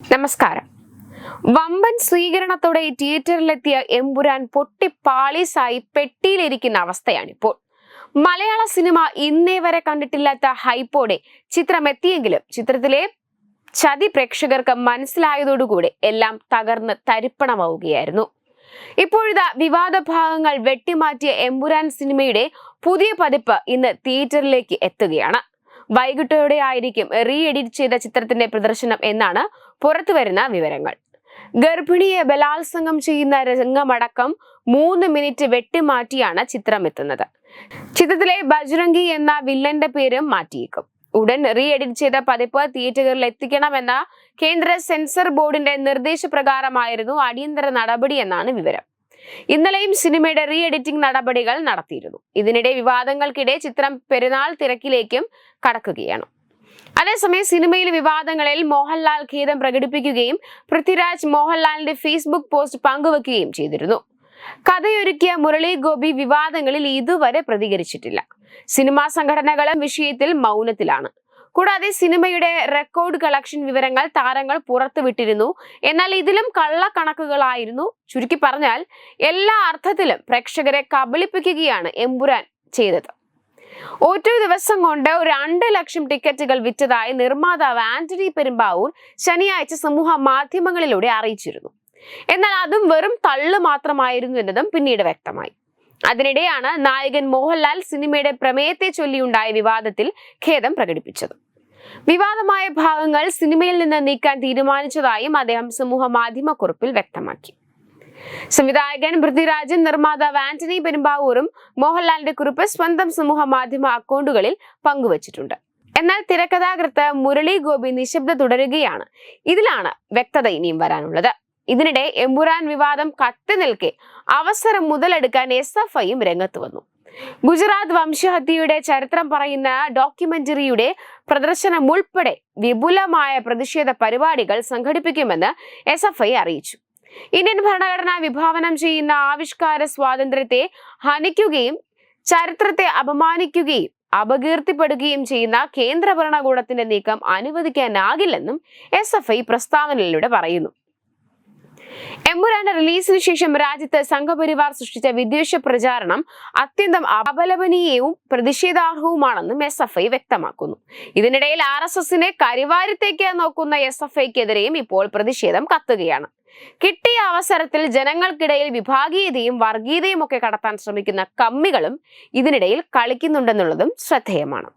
നമസ്കാരം. വമ്പൻ സ്വീകരണത്തോടെ തിയേറ്ററിലെത്തിയ എമ്പുരാൻ പൊട്ടിപ്പാളീസായി പെട്ടിയിലിരിക്കുന്ന അവസ്ഥയാണിപ്പോൾ. മലയാള സിനിമ ഇന്നേ വരെ കണ്ടിട്ടില്ലാത്ത ഹൈപ്പോടെ ചിത്രം എത്തിയെങ്കിലും ചിത്രത്തിലെ ചതി പ്രേക്ഷകർക്ക് മനസ്സിലായതോടുകൂടി എല്ലാം തകർന്ന് തരിപ്പണമാവുകയായിരുന്നു. ഇപ്പോഴിതാ വിവാദ ഭാഗങ്ങൾ വെട്ടിമാറ്റിയ എമ്പുരാൻ സിനിമയുടെ പുതിയ പതിപ്പ് ഇന്ന് തിയേറ്ററിലേക്ക് എത്തുകയാണ്. വൈകിട്ടോടെ ആയിരിക്കും റീ എഡിറ്റ് ചെയ്ത ചിത്രത്തിന്റെ പ്രദർശനം എന്നാണ് പുറത്തുവരുന്ന വിവരങ്ങൾ. ഗർഭിണിയെ ബലാത്സംഗം ചെയ്യുന്ന രംഗമടക്കം മൂന്ന് മിനിറ്റ് വെട്ടിമാറ്റിയാണ് ചിത്രം എത്തുന്നത് ചിത്രത്തിലെ ബജ്രംഗി എന്ന വില്ലന്റെ പേരും മാറ്റിയേക്കും. ഉടൻ റീ എഡിറ്റ് ചെയ്ത പതിപ്പ് തിയേറ്ററുകളിൽ എത്തിക്കണമെന്ന കേന്ദ്ര സെൻസർ ബോർഡിന്റെ നിർദ്ദേശപ്രകാരമായിരുന്നു അടിയന്തര നടപടി എന്നാണ് വിവരം. ഇന്നലെയും സിനിമയുടെ റീ എഡിറ്റിംഗ് നടപടികൾ നടത്തിയിരുന്നു. ഇതിനിടെ വിവാദങ്ങൾക്കിടെ ചിത്രം പെരുന്നാൾ തിരക്കിലേക്കും കടക്കുകയാണ്. അതേസമയം സിനിമയിലെ വിവാദങ്ങളിൽ മോഹൻലാൽ ഖേദം പ്രകടിപ്പിക്കുകയും പൃഥ്വിരാജ് മോഹൻലാലിന്റെ ഫേസ്ബുക്ക് പോസ്റ്റ് പങ്കുവെക്കുകയും ചെയ്തിരുന്നു. കഥയൊരുക്കിയ മുരളി ഗോപി വിവാദങ്ങളിൽ ഇതുവരെ പ്രതികരിച്ചിട്ടില്ല. സിനിമാ സംഘടനകളും വിഷയത്തിൽ മൗനത്തിലാണ്. കൂടാതെ സിനിമയുടെ റെക്കോർഡ് കളക്ഷൻ വിവരങ്ങൾ താരങ്ങൾ പുറത്തുവിട്ടിരുന്നു. എന്നാൽ ഇതിലും കള്ളക്കണക്കുകളായിരുന്നു. ചുരുക്കി പറഞ്ഞാൽ എല്ലാ അർത്ഥത്തിലും പ്രേക്ഷകരെ കബളിപ്പിക്കുകയാണ് എമ്പുരാൻ ചെയ്തത്. ഒറ്റ ദിവസം കൊണ്ട് രണ്ട് ലക്ഷം ടിക്കറ്റുകൾ വിറ്റതായി നിർമ്മാതാവ് ആന്റണി പെരുമ്പാവൂർ ശനിയാഴ്ച സമൂഹ മാധ്യമങ്ങളിലൂടെ അറിയിച്ചിരുന്നു. എന്നാൽ അതും വെറും തള്ളു മാത്രമായിരുന്നു എന്നതും പിന്നീട് വ്യക്തമായി. അതിനിടെയാണ് നായകൻ മോഹൻലാൽ സിനിമയുടെ പ്രമേയത്തെ ചൊല്ലിയുണ്ടായ വിവാദത്തിൽ ഖേദം പ്രകടിപ്പിച്ചത്. വിവാദമായ ഭാഗങ്ങൾ സിനിമയിൽ നിന്ന് നീക്കാൻ തീരുമാനിച്ചതായും അദ്ദേഹം സമൂഹ മാധ്യമ കുറിപ്പിൽ വ്യക്തമാക്കി. സംവിധായകൻ പൃഥ്വിരാജൻ നിർമ്മാതാവ് ആന്റണി പെരുമ്പാവൂരും മോഹൻലാലിന്റെ കുറിപ്പ് സ്വന്തം സമൂഹ മാധ്യമ അക്കൗണ്ടുകളിൽ പങ്കുവച്ചിട്ടുണ്ട്. എന്നാൽ തിരക്കഥാകൃത്ത് മുരളി ഗോപി നിശബ്ദ തുടരുകയാണ്. ഇതിലാണ് വ്യക്തത ഇനിയും വരാനുള്ളത്. ഇതിനിടെ എമ്പുരാൻ വിവാദം കത്തി നിൽക്കെ അവസരം മുതലെടുക്കാൻ എസ് എഫ് ഐയും രംഗത്ത് വന്നു. ഗുജറാത്ത് വംശഹത്യയുടെ ചരിത്രം പറയുന്ന ഡോക്യുമെന്ററിയുടെ പ്രദർശനം ഉൾപ്പെടെ വിപുലമായ പ്രതിഷേധ പരിപാടികൾ സംഘടിപ്പിക്കുമെന്ന് എസ് എഫ് ഐ അറിയിച്ചു. ഇന്ത്യൻ ഭരണഘടന വിഭാവനം ചെയ്യുന്ന ആവിഷ്കാര സ്വാതന്ത്ര്യത്തെ ഹനിക്കുകയും ചരിത്രത്തെ അപമാനിക്കുകയും അപകീർത്തിപ്പെടുകയും ചെയ്യുന്ന കേന്ദ്ര ഭരണകൂടത്തിന്റെ നീക്കം അനുവദിക്കാനാകില്ലെന്നും എസ് എഫ് ഐ പ്രസ്താവനയിലൂടെ പറയുന്നു. എമ്പുരാന്റെ റിലീസിന് ശേഷം രാജ്യത്ത് സംഘപരിവാർ സൃഷ്ടിച്ച വിദ്വേഷ പ്രചാരണം അത്യന്തം അപലപനീയവും പ്രതിഷേധാർഹവുമാണെന്നും എസ് എഫ് ഐ വ്യക്തമാക്കുന്നു. ഇതിനിടയിൽ ആർ എസ് എസിനെ കരിവാരത്തേക്ക് നോക്കുന്ന എസ് എഫ് ഐക്കെതിരെയും ഇപ്പോൾ പ്രതിഷേധം കത്തുകയാണ്. കിട്ടിയ അവസരത്തിൽ ജനങ്ങൾക്കിടയിൽ വിഭാഗീയതയും വർഗീയതയും ഒക്കെ കടത്താൻ ശ്രമിക്കുന്ന കമ്മികളും ഇതിനിടയിൽ കളിക്കുന്നുണ്ടെന്നുള്ളതും ശ്രദ്ധേയമാണ്.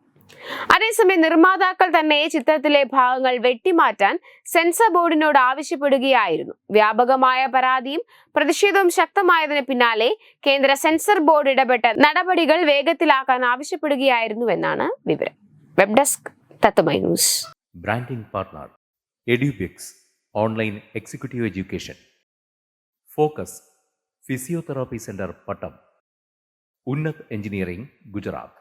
അതേസമയം നിർമ്മാതാക്കൾ തന്നെ ചിത്രത്തിലെ ഭാഗങ്ങൾ വെട്ടിമാറ്റാൻ സെൻസർ ബോർഡിനോട് ആവശ്യപ്പെടുകയായിരുന്നു. വ്യാപകമായ പരാതിയും പ്രതിഷേധവും ശക്തമായതിന് പിന്നാലെ കേന്ദ്ര സെൻസർ ബോർഡ് ഇടപെട്ട നടപടികൾ വേഗത്തിലാക്കാൻ ആവശ്യപ്പെടുകയായിരുന്നുവെന്നാണ് വിവരം. വെബ് ഡെസ്ക് തത്തുമൈ news. Branding partner Edubix online executive education. Focus physiotherapy centre Pattom. Unnath engineering Gujarat.